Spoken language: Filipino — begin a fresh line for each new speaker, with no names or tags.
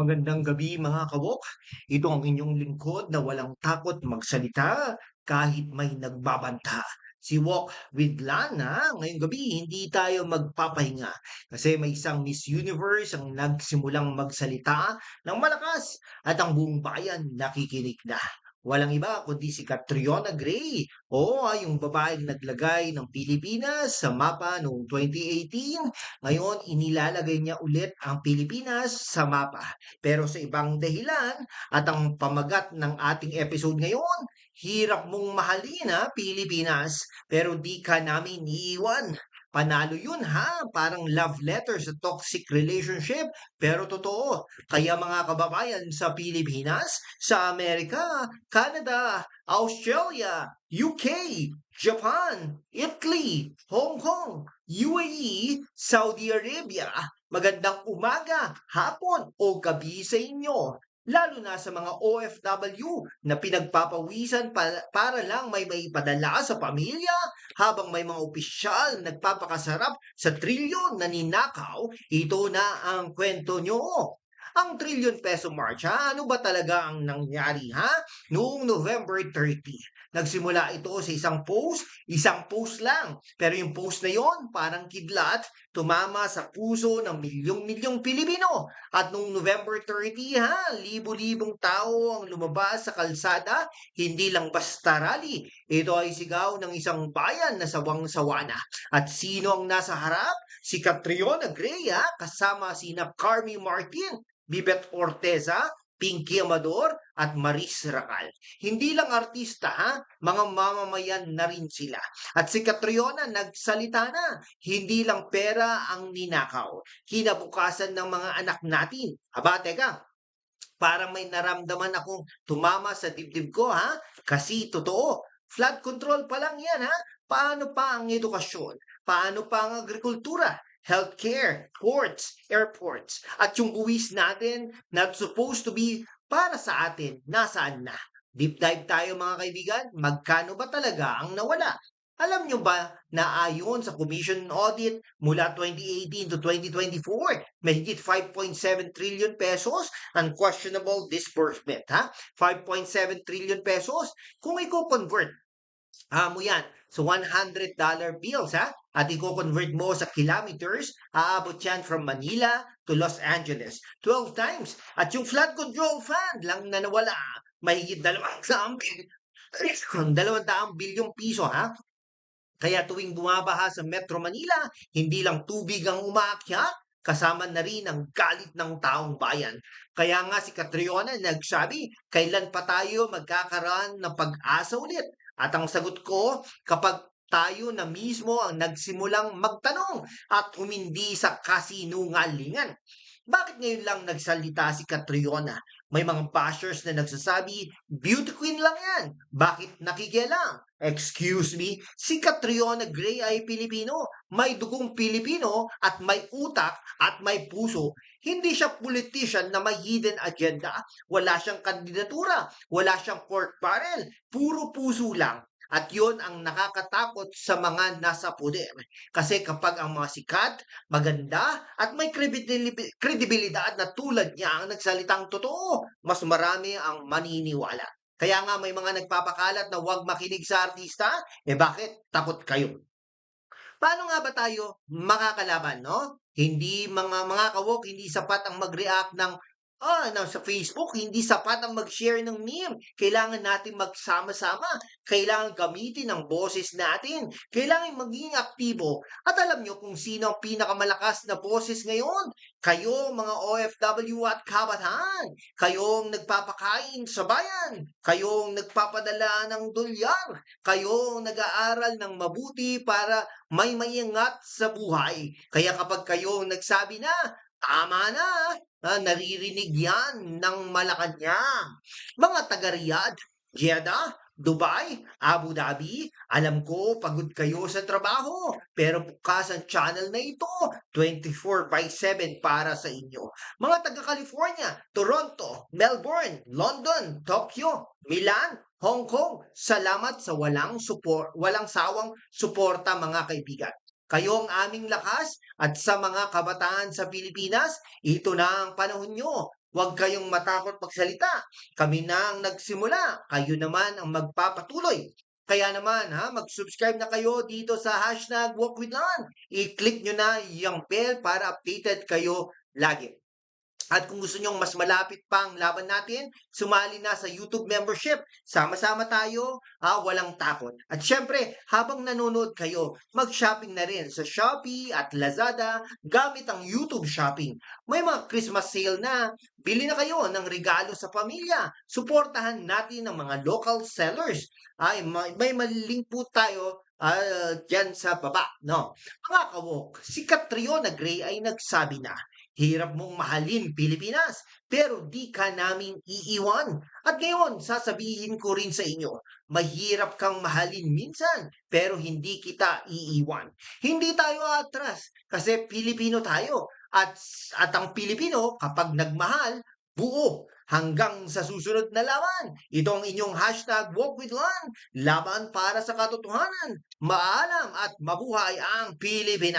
Magandang gabi mga kawok. Ito ang inyong lingkod na walang takot magsalita kahit may nagbabanta. Si Walk with Lana, ngayong gabi hindi tayo magpapahinga kasi may isang Miss Universe ang nagsimulang magsalita ng malakas at ang buong bayan nakikinig na. Walang iba kundi si Catriona Gray. Oo, ah, yung babaeng naglagay ng Pilipinas sa mapa noong 2018. Ngayon, inilalagay niya ulit ang Pilipinas sa mapa. Pero sa ibang dahilan at ang pamagat ng ating episode ngayon, hirap mong mahalin ha, Pilipinas, pero di ka namin iiwan. Panalo yun ha, parang love letter sa toxic relationship. Pero totoo, kaya mga kababayan sa Pilipinas, sa Amerika, Canada, Australia, UK, Japan, Italy, Hong Kong, UAE, Saudi Arabia, magandang umaga, hapon o gabi sa inyo lalo na sa mga OFW na pinagpapawisan pa- para lang may maipadala sa pamilya habang may mga opisyal nagpapakasarap sa trilyon na ninakaw, ito na ang kwento nyo. Ang trillion peso march, ha? Ano ba talaga ang nangyari, ha? Noong November 30, nagsimula ito sa isang post, isang post lang. Pero yung post na yon parang kidlat, tumama sa puso ng milyong-milyong Pilipino. At noong November 30, ha, libo-libong tao ang lumabas sa kalsada, hindi lang basta rally. Ito ay sigaw ng isang bayan na sawang-sawa na. At sino ang nasa harap? Si Catriona Gray, ha, kasama sina Carmi Martin, Bibet Orteza, Pinky Amador at Maris Racal. Hindi lang artista ha, mga mamamayan na rin sila. At si Catriona nagsalita na, hindi lang pera ang ninakaw, kinabukasan ng mga anak natin. Aba, teka, parang may naramdaman akong tumama sa dibdib ko ha, kasi totoo, flood control pa lang yan ha. Paano pa ang edukasyon? Paano pa ang agrikultura? healthcare, ports, airports, at yung buwis natin not supposed to be para sa atin, nasaan na? Deep dive tayo mga kaibigan, magkano ba talaga ang nawala? Alam nyo ba na ayon sa Commission Audit mula 2018 to 2024, mahigit 5.7 trillion pesos unquestionable disbursement, ha? 5.7 trillion pesos. Kung i-convert Ah, mo yan. So, $100 bills, ha? At i-convert mo sa kilometers, aabot yan from Manila to Los Angeles. 12 times. At yung flood control fund lang na nawala, mahigit dalawang daang dalawang daang bilyong piso, ha? Kaya tuwing bumabaha sa Metro Manila, hindi lang tubig ang umaakyat, kasama na rin ang galit ng taong bayan. Kaya nga si Catriona nagsabi, kailan pa tayo magkakaroon ng pag-asa ulit? At ang sagot ko, kapag tayo na mismo ang nagsimulang magtanong at humindi sa kasinungalingan. Bakit ngayon lang nagsalita si Catriona? May mga bashers na nagsasabi, beauty queen lang yan. Bakit nakikialam? Excuse me, si Catriona Gray ay Pilipino. May dugong Pilipino at may utak at may puso. Hindi siya politician na may hidden agenda. Wala siyang kandidatura. Wala siyang court barrel. Puro puso lang. At yon ang nakakatakot sa mga nasa puder. Kasi kapag ang mga sikat, maganda, at may kredibil- kredibilidad na tulad niya ang nagsalitang totoo, mas marami ang maniniwala. Kaya nga may mga nagpapakalat na huwag makinig sa artista, eh bakit takot kayo? Paano nga ba tayo makakalaban, no? Hindi mga mga kawok, hindi sapat ang mag-react ng Ah, na sa Facebook, hindi sapat ang mag-share ng meme. Kailangan natin magsama-sama. Kailangan gamitin ang boses natin. Kailangan maging aktibo. At alam nyo kung sino ang pinakamalakas na boses ngayon? Kayo, mga OFW at kabataan. Kayong nagpapakain sa bayan. Kayong nagpapadala ng dolyar. Kayong nag-aaral ng mabuti para may mayangat sa buhay. Kaya kapag kayo nagsabi na, tama na, Ah, naririnig yan ng Malacanang. Mga taga-Riyadh, Jeddah, Dubai, Abu Dhabi, alam ko pagod kayo sa trabaho, pero bukas ang channel na ito, 24 by 7 para sa inyo. Mga taga-California, Toronto, Melbourne, London, Tokyo, Milan, Hong Kong, salamat sa walang support, walang sawang suporta mga kaibigan. Kayo ang aming lakas at sa mga kabataan sa Pilipinas, ito na ang panahon nyo. Huwag kayong matakot magsalita. Kami na ang nagsimula, kayo naman ang magpapatuloy. Kaya naman ha, mag-subscribe na kayo dito sa hashtag Walk with Lon. I-click nyo na yung bell para updated kayo lagi. At kung gusto nyong mas malapit pang laban natin, sumali na sa YouTube membership. Sama-sama tayo, ah, walang takot. At syempre, habang nanonood kayo, mag-shopping na rin sa Shopee at Lazada gamit ang YouTube Shopping. May mga Christmas sale na. Bili na kayo ng regalo sa pamilya. Suportahan natin ang mga local sellers. Ay, may, may malink po tayo ah, dyan sa baba. No? Mga kawok, si Catriona Gray ay nagsabi na, Hirap mong mahalin Pilipinas, pero di ka naming iiwan. At ngayon, sasabihin ko rin sa inyo, mahirap kang mahalin minsan, pero hindi kita iiwan. Hindi tayo atras, kasi Pilipino tayo. At, at ang Pilipino, kapag nagmahal, buo hanggang sa susunod na laban. Ito ang inyong hashtag Walk with Lon, laban para sa katotohanan. Maalam at mabuhay ang Pilipinas.